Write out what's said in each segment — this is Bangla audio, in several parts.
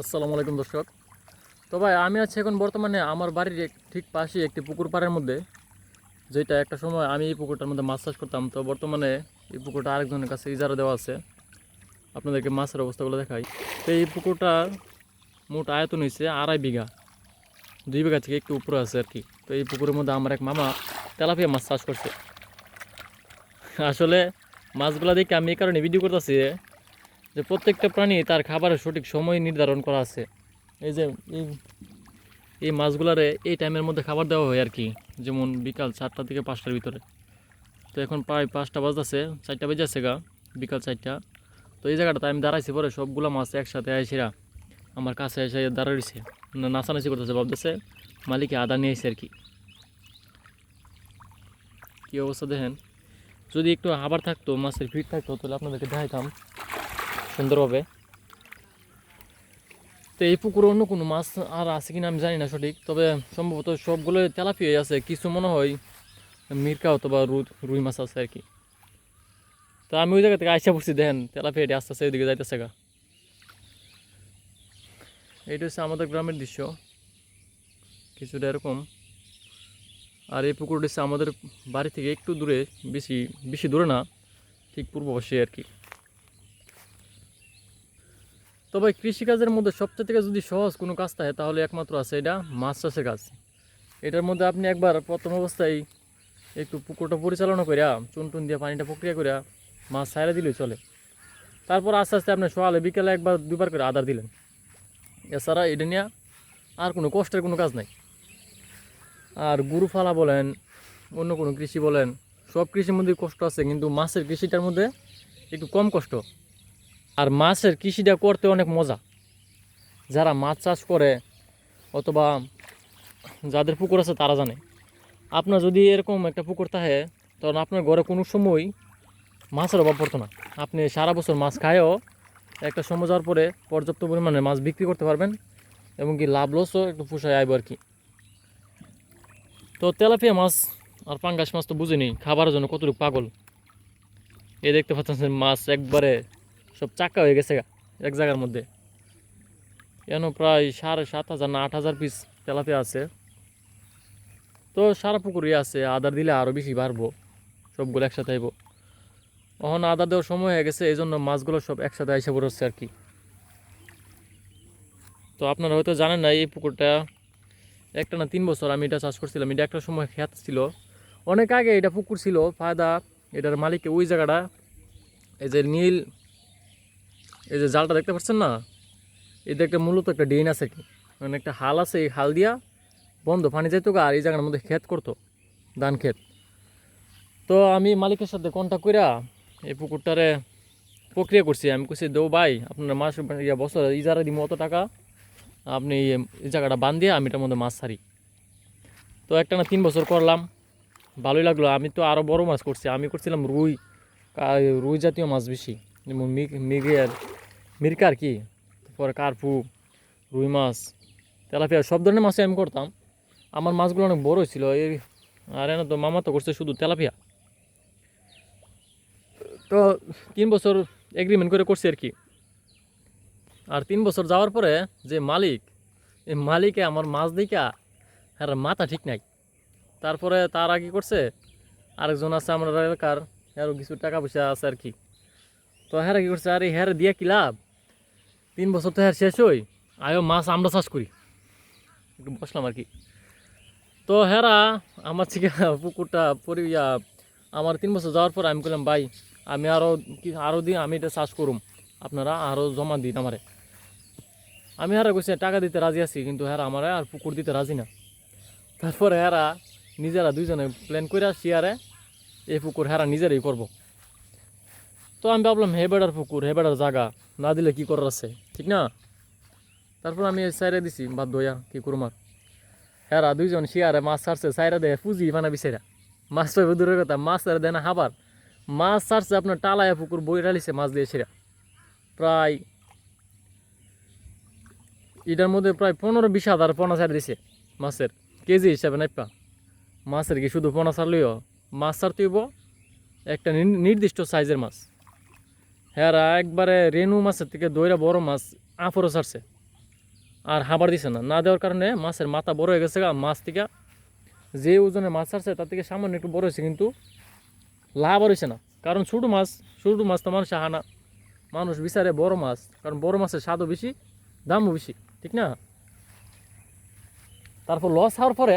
আসসালামু আলাইকুম দর্শক। তো ভাই, আমি আছি এখন বর্তমানে আমার বাড়ির ঠিক পাশে একটি পুকুর পাড়ের মধ্যে, যেটা একটা সময় আমি এই পুকুরটার মধ্যে মাছ চাষ করতাম। তো বর্তমানে এই পুকুরটা আরেকজনের কাছে ইজারা দেওয়া আছে। আপনাদেরকে মাছের অবস্থাগুলো দেখাই। তো এই পুকুরটা মোট আয়তন হয়েছে আড়াই বিঘা। দুই বিঘা থেকে একটু উপরে আছে আর কি। তো এই পুকুরের মধ্যে আমার এক মামা তেলাপিয়া মাছ চাষ করছে। আসলে মাছগুলা দেখে আমি এই কারণে ভিডিও করতেছি যে প্রত্যেকটা প্রাণী তার খাবারের সঠিক সময় নির্ধারণ করা আছে। এই যে, এই মাছগুলারে এই টাইমের মধ্যে খাবার দেওয়া হয় আর কি, যেমন বিকাল চারটা থেকে পাঁচটার ভিতরে। তো এখন প্রায় পাঁচটা বাজতেছে, চারটা বেজে আছে গা, বিকাল চারটা। তো এই জায়গাটাতে আমি দাঁড়াইছি পরে সবগুলো মাছ একসাথে আইসিরা আমার কাছে এসে দাঁড়াইছে। নাচানাচি করতেছে, ভাবতেছে মালিকে আদা নিয়ে এসে আর কি। কী অবস্থা দেখেন? যদি একটু আবার থাকতো, মাছের ভিড় থাকতো, তাহলে আপনাদেরকে দেখাইতাম। সুন্দরভাবে তো এই পুকুরে অন্য কোনো মাছ আর আছে কিনা আমি জানি না সঠিক, তবে সম্ভবত সবগুলো তেলাপিয়াই আছে। কিছু মনে হয় মির্কা অথবা রুই রুই মাছ আছে আর কি। তো আমি ওই জায়গা থেকে আইসা পড়ছি, দেখেন তেলাপিয়াটি আস্তে আস্তে ওইদিকে যাইতেছে গা। এইটা হচ্ছে আমাদের গ্রামের দৃশ্য, কিছুটা এরকম। আর এই পুকুরটা হচ্ছে আমাদের বাড়ি থেকে একটু দূরে, বেশি বেশি দূরে না, ঠিক পূর্ব পাশে আর কি। তবে কৃষিকাজের মধ্যে সবচেয়ে থেকে যদি সহজ কোনো কাজ থাকে, তাহলে একমাত্র আছে এটা মাছ চাষের কাজ। এটার মধ্যে আপনি একবার প্রথম অবস্থায় একটু পুকুরটা পরিচালনা করিয়া চুন টুন দিয়ে পানিটা প্রক্রিয়া করিয়া মাছ ছাইড়া দিলেই চলে। তারপর আস্তে আস্তে আপনি সকালে, বিকেলে একবার দুবার করে আদার দিলেন। এছাড়া এটা নিয়ে আর কোনো কষ্টের কোনো কাজ নাই। আর গরু ফালা বলেন, অন্য কোনো কৃষি বলেন, সব কৃষির মধ্যে কষ্ট আছে, কিন্তু মাছের কৃষিটার মধ্যে একটু কম কষ্ট। আর মাছের কৃষিটা করতে অনেক মজা। যারা মাছ চাষ করে অথবা যাদের পুকুর আছে তারা জানে। আপনার যদি এরকম একটা পুকুর থাকে, তখন আপনার ঘরে কোনো সময় মাছের অভাব পড়তো না। আপনি সারা বছর মাছ খায়ও একটা সময় যাওয়ার পরে পর্যাপ্ত পরিমাণে মাছ বিক্রি করতে পারবেন এবং কি লাভ লসও একটু পোষায় আইব আর কি। তো তেলাপিয়া মাছ আর পাঙ্গাস মাছ তো বুঝিনি, খাবারের জন্য কতটুকু পাগল? এই দেখতে পাচ্ছেন মাছ একবারে সব চাকা হয়ে গেছে এক জায়গার মধ্যে। কেন প্রায় সাড়ে সাত হাজার না আট হাজার পিস তেলাপিয়া আছে। তো সারা পুকুরই আছে আদার দিলে আরও বেশি বাড়বো, সবগুলো একসাথে আইব। এখন আদার দেওয়ার সময় হয়ে গেছে এই জন্য মাছগুলো সব একসাথে এসে পড়ছে আর কি। তো আপনারা হয়তো জানেন না, এই পুকুরটা একটা না তিন বছর আমি এটা চাষ করছিলাম, এটা একটা সময় খ্যাত ছিল। অনেক আগে এটা পুকুর ছিল, ফায়দা, এটার মালিককে ওই জায়গাটা, এই যে নীল এই যে জালটা দেখতে পাচ্ছেন না? এটা একটা মূলত একটা ড্রেন আছে কি মানে একটা হাল আছে, এই হাল দিয়া বন্ধ পানি যাইতো গা, আর এই জায়গার মধ্যে ক্ষেত করতো, ধান ক্ষেত। তো আমি মালিকের সাথে কন্ট্যাক্ট করিয়া এই পুকুরটারে প্রক্রিয়া করছি। আমি কইছি, দেও ভাই, আপনার মাস ইয়া বছর ইজারা দিব অত টাকা। আপনি এই- জায়গাটা বান দিয়ে আমি এটার মধ্যে মাছ ছাড়ি। তো একটা না তিন বছর করলাম। ভালোই লাগল। আমি তো আরও বড় মাছ করছি। আমি করছিলাম রুই রুই জাতীয় মাছ বেশি। যেমন মিগের মিরকার কি? তারপরে কার্পু, রুই মাছ, তেলাপিয়া, সব ধরনের মাছই আমি করতাম। আমার মাছগুলো অনেক বড় ছিল। এই আর এনে তো মামা তো করছে শুধু তেলাপিয়া। তো তিন বছর এগ্রিমেন্ট করে করছি আর কি। আর তিন বছর যাওয়ার পরে যে মালিক এই মালিকে আমার মাছ দিকা হ্যাঁ মাথা ঠিক নাই। তারপরে তার আগে করছে, আরেকজন আছে আমার এলাকার আরও কিছু টাকা পয়সা আছে আর কি। তো হ্যাঁ কি করছে? আরে হ্যাঁ দিয়া কি লাভ? তিন বছর তো হ্যাঁ শেষ হই, আয়ো মাছ আমরা চাষ করি। একটু বসলাম আর কি। তো হেরা, আমার থেকে পুকুরটা পরি আমার তিন বছর যাওয়ার পর আমি বললাম ভাই, আমি আরও কি আরও দিন আমি এটা চাষ করুম। আপনারা আরও জমা দিন আমারে। আমি হারা কইছি, টাকা দিতে রাজি আছি, কিন্তু হ্যাঁ আমার আর পুকুর দিতে রাজি না। তারপরে হেরা নিজেরা দুইজনে প্ল্যান করে শিয়ারে এই পুকুর হেরা নিজেরাই করব। তো আমি ভাবলাম, হে বেড়ার পুকুর, হে বেড়ার জায়গা, না দিলে কি করার আছে? ঠিক না? তারপর আমি সাইরে দিছি, বাদ দইয়া, কি করুম আর হেরা দুইজন শিয়ারে মাছ ছাড়ছে, সাইরা দেয় পুঁজি বানা বিচারা মাছ পাইব দূরের কথা, মাছ ছাড়া দেয় না হাবার মাছ ছাড়ছে আপনার টালায় পুকুর, বই রালিছে মাছ দিয়ে সেরা প্রায় এটার মধ্যে প্রায় পনেরো বিশ হাজার পোনা ছাড় দিছে মাছের, কেজি হিসাবে নাইপা মাছের কি শুধু পোনা ছাড়লেও মাছ ছাড়তে হইব একটা নির- নির্দিষ্ট সাইজের মাছ। হ্যাঁ একবারে রেনু মাছের থেকে দইরা বড় মাছ আফরও ছাড়ছে আর হাবার দিছে না। না দেওয়ার কারণে মাছের মাথা বড় হয়ে গেছে মাছ থেকে। যে ওজনে মাছ ছাড়ছে তার থেকে সামান্য একটু বড় হয়েছে কিন্তু লাভ আর হয়েছে না। কারণ ছোটো মাছ ছোটো মাছ তো মানুষ হানা। মানুষ বিচারে বড় মাছ, কারণ বড় মাছের স্বাদও বেশি, দামও বেশি, ঠিক না? তারপর লস হওয়ার পরে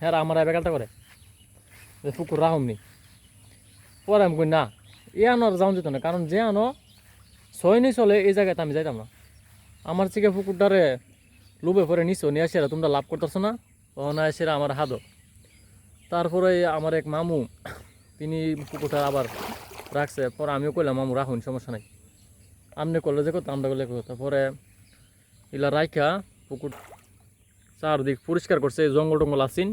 হ্যাঁ আমার বেকালটা করে। যে পুকুর রাহমনি পরে আমি কই, না এ আনো আর যাওয়া যেত না, কারণ যে আনো, ছয় নি চলে এই জায়গাতে আমি যাইতাম না। আমার থেকে পুকুরটারে লুবে পরে নিছো নিয়ে আসে তোমরা লাভ করতেছো না তখন এসে আমার হাদো। তারপরে আমার এক মামু, তিনি পুকুরটা আবার রাখছে, পরে আমিও কইলাম, মামু রাখুন সমস্যা নাই। আমনে করলে যে করতো আমরা করলে করতো পরে ইলা রাইখা পুকুর চারদিক পরিষ্কার করছে জঙ্গল টঙ্গল আসিন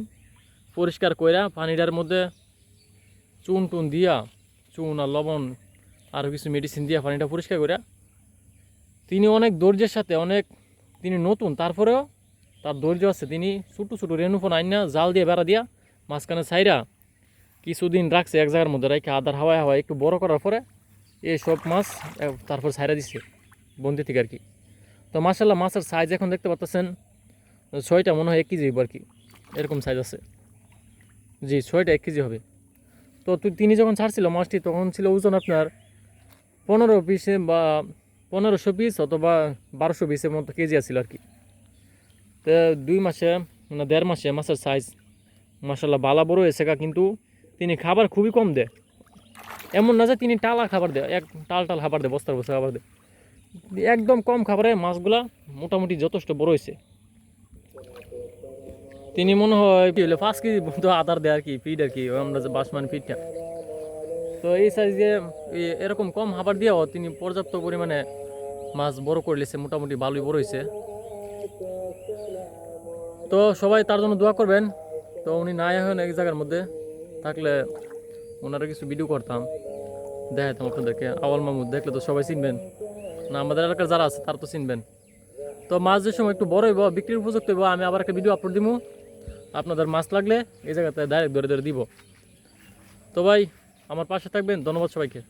পরিষ্কার কইরা পানিটার মধ্যে চুন টুন দিয়া চুন আর লবণ, আর কিছু মেডিসিন দিয়া পানিটা পরিষ্কার কইরা তিনি অনেক ধৈর্যের সাথে, অনেক তিনি নতুন, তারপরেও তার ধৈর্য আছে। তিনি ছোটো ছোটো রেণুফোন আইন জাল দিয়ে বেড়া দিয়া মাঝখানে ছাইরা কিছুদিন রাখছে এক জায়গার মধ্যে, রাখে আদার হাওয়ায় হাওয়ায় একটু বড় করার পরে এই সব মাছ তারপর ছাইরা দিচ্ছে বন্দি থেকে আর কি। তো মাসাল্লাহ মাছের সাইজ এখন দেখতে পাচ্ছেন ছয়টা, মনে হয় এক কেজি আর কি। এরকম সাইজ আছে। জি, ছয়টা এক কেজি হবে। তো তিনি যখন ছাড়ছিল মাছটি, তখন ছিল ওজন আপনার পনেরো পিসে বা পনেরোশো পিস অথবা বারোশো পিসের মতো কেজি আছিল আর কি। তো দুই মাসে মানে দেড় মাসে মাছের সাইজ মাসাল্লাহ বালা বড় হয়েছে কিন্তু তিনি খাবার খুবই কম দেয়। এমন না যে তিনি টালা খাবার দেয়, এক টাল টাল খাবার দেয়, বস্তার বস্তা খাবার দেয়। একদম কম খাবারে মাছগুলা মোটামুটি যথেষ্ট বড় হয়েছে। তিনি মনে হয় কি হলো, পাঁচ কেজি মতো আদার দেয় আর কি ফিড আর কি, আমরা যে বাসমান ফিডটা তো এই সাইজে এরকম কম খাবার দিয়েও তিনি পর্যাপ্ত পরিমাণে মাছ বড় করে লিছে মোটামুটি ভালোই বড় হয়েছে। তো সবাই তার জন্য দোয়া করবেন। তো উনি নাই এখন এক জায়গার মধ্যে, থাকলে ওনারা কিছু ভিডিও করতাম। দেখাইতাম আপনাদেরকে আওয়াল মামুদ দেখলে তো সবাই চিনবেন। না, আমাদের এলাকার যারা আছে, তারা তো চিনবেন। তো মাছ যে সময় একটু বড় হইব, বিক্রির উপযুক্ত হইব, আমি আবার একটা ভিডিও আপলোড দিব আপনাদের মাছ লাগলে এই জায়গাতে ডাইরেক্ট ধরে ধরে দিব। তো ভাই, আমার পাশে থাকবেন, ধন্যবাদ সবাইকে।